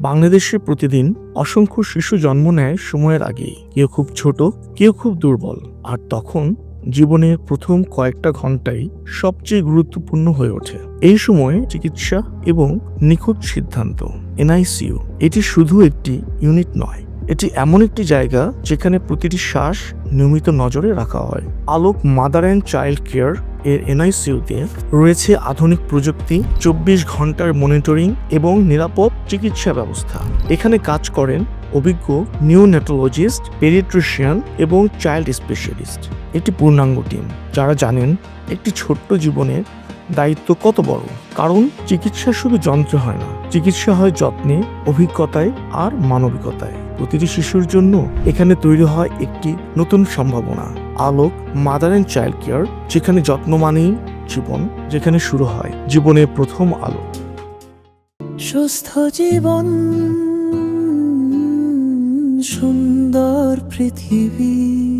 বাংলাদেশে প্রতিদিন অসংখ্য শিশু জন্ম নেয় সময়ের আগেই। কেউ খুব ছোট, কেউ খুব দুর্বল। আর তখন জীবনের প্রথম কয়েকটা ঘন্টাই সবচেয়ে গুরুত্বপূর্ণ হয়ে ওঠে। এই সময়ে চিকিৎসা এবং নিখুঁত সিদ্ধান্ত এনআইসিইউ এটি শুধু একটি ইউনিট নয়, এটি এমন একটি জায়গা যেখানে প্রতিটি শ্বাস নিয়মিত নজরে রাখা হয়। Alok mother and child care এর এনআইসিউতে রয়েছে আধুনিক প্রযুক্তি, চব্বিশ ঘণ্টার মনিটরিং এবং নিরাপদ চিকিৎসা ব্যবস্থা। এখানে কাজ করেন অভিজ্ঞ নিউনেটোলজিস্ট পেডিট্রিশিয়ান এবং চাইল্ড স্পেশালিস্ট। একটি পূর্ণাঙ্গ টিম। যারা জানেন একটি ছোট্ট জীবনের দায়িত্ব কত বড়। কারণ চিকিৎসা শুধু যন্ত্র হয় না, চিকিৎসা হয় যত্নে, অভিজ্ঞতায় আর মানবিকতায়। প্রতিটি শিশুর জন্য এখানে তৈরি হয় একটি নতুন সম্ভাবনা। Alok mother and child care যেখানে যত্ন মানেই জীবন, যেখানে শুরু হয় জীবনের প্রথম আলো। সুস্থ জীবন, সুন্দর পৃথিবী।